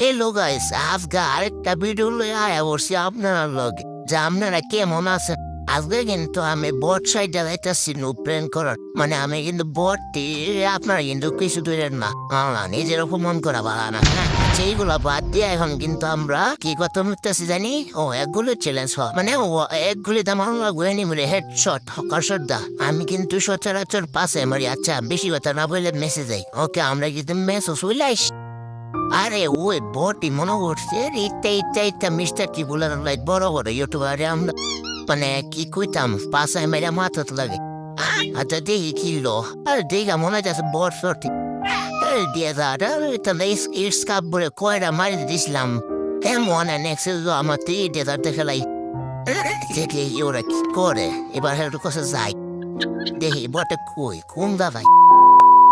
Hello guys আজকে আরেকটা video লয়ে আয়া বসছি আপনারা লগে, যে আপনারা কেমন আছেন? আজকে কিন্তু আমি বট সাইডে যাইতেছি নো প্রেন করার। মানে আমি কিন্তু বটটি আপনারা কিন্তু কিছু দূরের না। না নিজের অপমান করা ভালো না হ্যাঁ? সেইগুলা বাদ দিয়ে এখন কিন্তু আমরা কি কথা মুখতেছি জানি? ও, একগুলো চ্যালেঞ্জ হয়। মানে ও, একগুলি আমরা গুয়ে নিমরে হেড শট হকার দা। আমি কিন্তু সচরাচর পাশে মারি আচ্ছা বেশি কথা না বলে মেসে যাই ওকে, আমরা কিন্তু মেসেজ উইলাইস আরে, ওই বটি মনে করছে ইত্যা ইত্যা ইত্যা মিস্টার কি বলে লাইক বড় বড় ইউটিউবারে আমরা মানে কি কইতাম পাশায় মেরে মাথাত লাগে। আচ্ছা দেখি কিলো আর দেখা, মনে যাচ্ছে বড় সর্টি। দিয়ে দাদা তাহলে স্কাপ বলে কয়টা মারি দিছিলাম। এমন নেক্সট আমার তি দিয়ে দেখে লাই দেখি, ওরা কি করে? এবার একটু কাছে যাই দেখি, বটে কই? কোন দাদাই এর রাজিত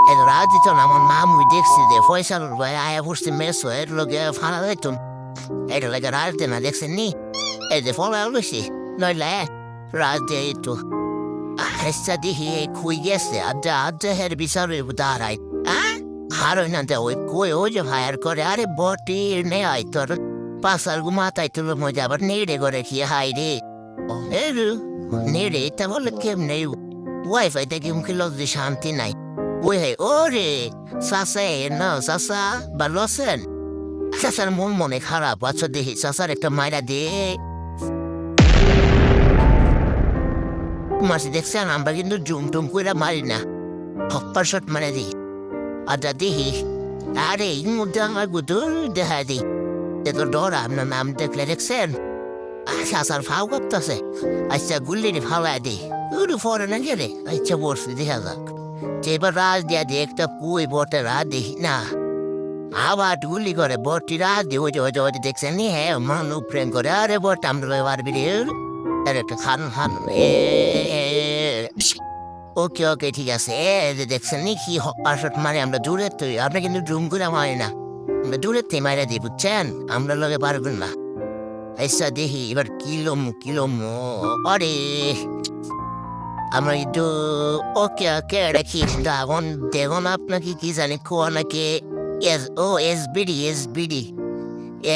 না আমার মামু দেখছি যে পয়সার ভাই আয়া পড়ছে মেসো এর লগে ফানা যাইতুন এটা লাগে রাজ দে না দেখছেন নি এই যে ফলা লইছি নইলে রাজ দে একটু হেসা দিহি এই খুই গেছে আড্ডা আড্ডা হের বিচারে দাঁড়াই আর ওই না দে ওই কই ওই যে ভাইয়ার করে আরে বটি নে আই তোর পাশার গুমাতাই তুলো মজা আবার নেড়ে করে কি হাই রে এর নেড়ে তা বলে কেমনে ওয়াইফাই থেকে মুখে লজ্জে শান্তি নাই ওরে সাসা না সাসা ভালো আছেন সাসার মন মনে খারাপ আচ্ছা দেখি সাসার একটা মাইরা দে মাসি দেখছেন আমরা কিন্তু জুম টুম করে মারি না হপ্পার শট মারে দিই আচ্ছা দেখি আরে এই মধ্যে আমার গুদুর দেখা দিই এত ডর আপনার নাম দেখলে দেখছেন সাসার ফাও করতেছে আচ্ছা গুল্লির ফাওয়া দিই ফরে না গেলে আচ্ছা বসে দেখা যাক এবার রাজ দিয়া দিয়ে একটা পুই বটে রাত দেখি না আবার গুলি করে রাত দিয়ে ওই ওই ওই দেখছেন নি হ্যাঁ মানু প্রেম করে আরে বট আমরা এবার বেরিয়ে আরে একটা খান খান ওকে ওকে ঠিক আছে যে দেখছেন নি কি পাশট মারে আমরা দূরে তো আমরা কিন্তু ড্রুম করে মারি না আমরা দূরের থেকে মারা দিই বুঝছেন আমরা লগে পারবেন না আচ্ছা দেখি এবার কিলোম কিলোম আরে আমরা একটু ওকে ওকে রাখি এখন দেখুন আপনাকে কি জানি কোয়া নাকি এস, ও S BD S BD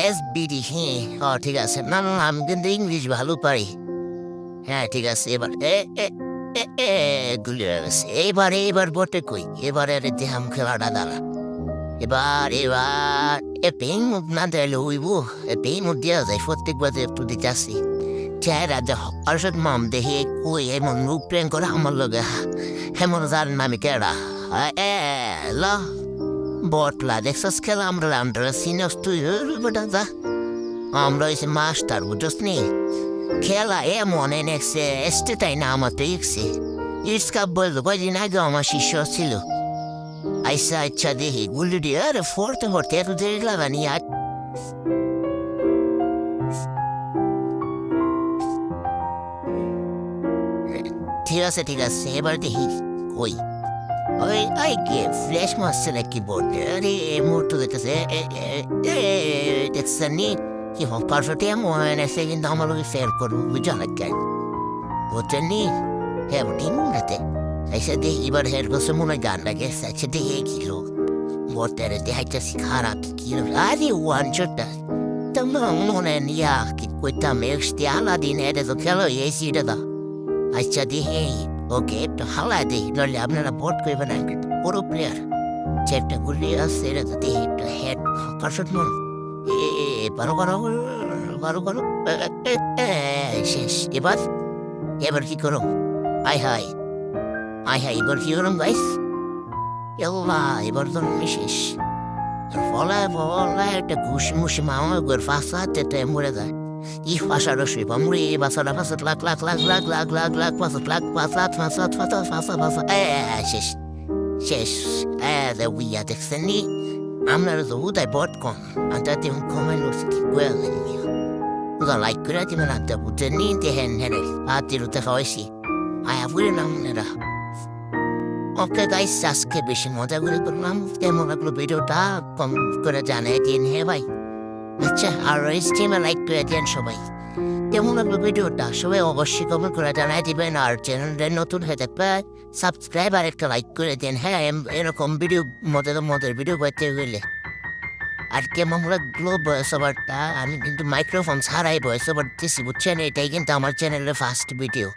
S BD হ্যাঁ ও ঠিক আছে। না না আমি কিন্তু ইংলিশ ভালো পারি। হ্যাঁ ঠিক আছে, এবার, এ এ গুলি গেছে। এইবার এইবার বটে কই? এবারে দেহাম খেলাটা দাঁড়া। এবার এবার, এ মুখ না দিলে হইব এ মুখ দেওয়া যায় প্রত্যেকবার একটু দিতে আসি। চেহারা দেহ অর্ষদ মাম দেহি কই এমন রূপ প্রেম করে আমার লগে হেমন জান নামি কেডা এ ল বটলা দেখছস খেলা আমরা আমরা সিনিয়স তুই বেটা যা আমরা হইছে মাস্টার বুঝছস নি খেলা এমন এনেছে এসতে তাই না আমার তো ইকছে ইসকা বলল কয়দিন আগে আমার শিষ্য ছিল আইসা আচ্ছা দেখি গুলি দিয়ে আরে ফোরতে ফোরতে এত দেরি লাগানি আর ঠিক আছে ঠিক আছে এবার দেখি কই? ওই আই কে ফ্ল্যাশ মারছে নাকি বলতে আরে এই মুহূর্তে দেখতেছে দেখছেন নি? কি হোক পার্শ্বতে এমন, এসে কিন্তু আমার লোক শেয়ার করব বুঝা লাগে বুঝছেন নি হ্যাঁ ঠিক রাতে এসে দেখি, এবার হের কাছে মনে হয় গান লাগে আচ্ছা দেখি কি লোক? বলতে দেখাইতেছি, খারাপ, কি আরে ওয়ান চোটটা তোমরা মনে নিয়া কি কইতাম এক্সটি আলাদিন এটা তো খেলো এসি এটা আচ্ছা দিহে ওকে, একটু হালা দিই, নইলে আপনারা ভোট করবেন না পুরো প্লেয়ার চারটা গুলি আছে এটা তো দিহি একটু হেড পার্সেন্ট মন। বারো বারো বারো বারো। শেষ। এবার এবার কি করো আই হাই। আই হাই, এবার কি করুন গাইস এল্লা এবার তো শেষ। ফলা ফলা একটা ঘুষ মুসি মামা গোর ফাঁসাতে মরে যায়। Ich wasche das über Muri, Wasser, da Wasser, lag, lag, lag, lag, lag, lag, lag, Wasser, lag, Wasser, Wasser, Wasser, Wasser, Wasser, äh, শেষ শেষ äh, der Wia, der Xeni, আমরা তো উদয় বট কম আন্তা তে হুম কমে লোস কি কোয়া গনি উদা লাইক করে দিবে না তে বুতে নি তে হেন হেরে আতি রুতে খাওয়াইছি আয়া বুড়ে নাম নেরা ওকে গাইস আজকে বেশি মজা করে করলাম কেমন লাগল ভিডিওটা কম করে জানাই দিন হে ভাই আচ্ছা আর এই স্ট্রিমে লাইক করে দেন সবাই। কেমন লাগল ভিডিওটা সবাই অবশ্যই কমেন্ট করে জানাই দিবেন, আর চ্যানেলটা নতুন হয়ে থাকবে সাবস্ক্রাইব আর একটা লাইক করে দেন হ্যাঁ এরকম ভিডিও মজার মজার ভিডিও করতে গেলে। আর কেমন লাগল ভয়েস ওভারটা আমি কিন্তু মাইক্রোফোন ছাড়াই ভয়েস ওভার দিচ্ছি বুঝছেন? এটাই কিন্তু আমার চ্যানেলের ফার্স্ট ভিডিও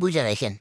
বুঝে রাখেন।